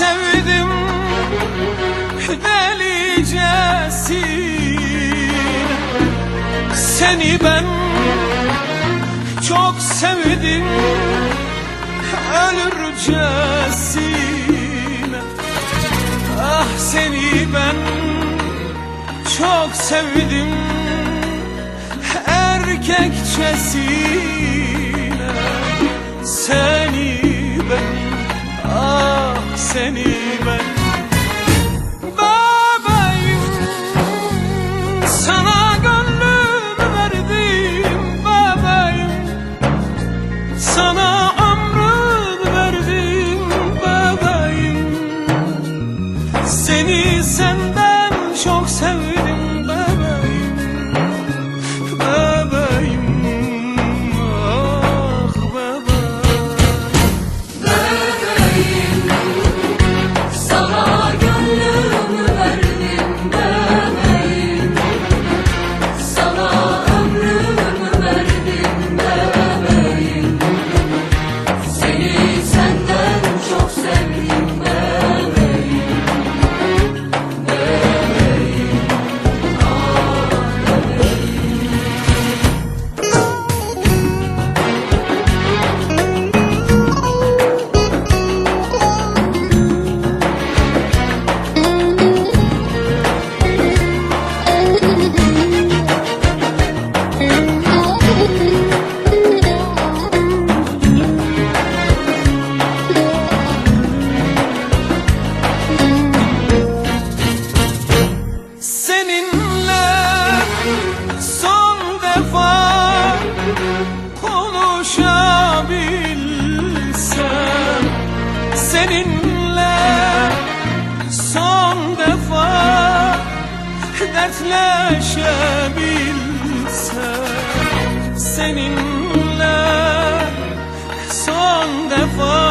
sevdim delicesine Seni ben çok sevdim ölürcesine Ah seni ben çok sevdim erkekçesine Sen seni ben. Bebeğim sana gönlümü verdim bebeğim Sana ömrümü verdim bebeğim Seni senden çok sevdim konuşabilsem Seninle son defa dertleşebilsem Seninle son defa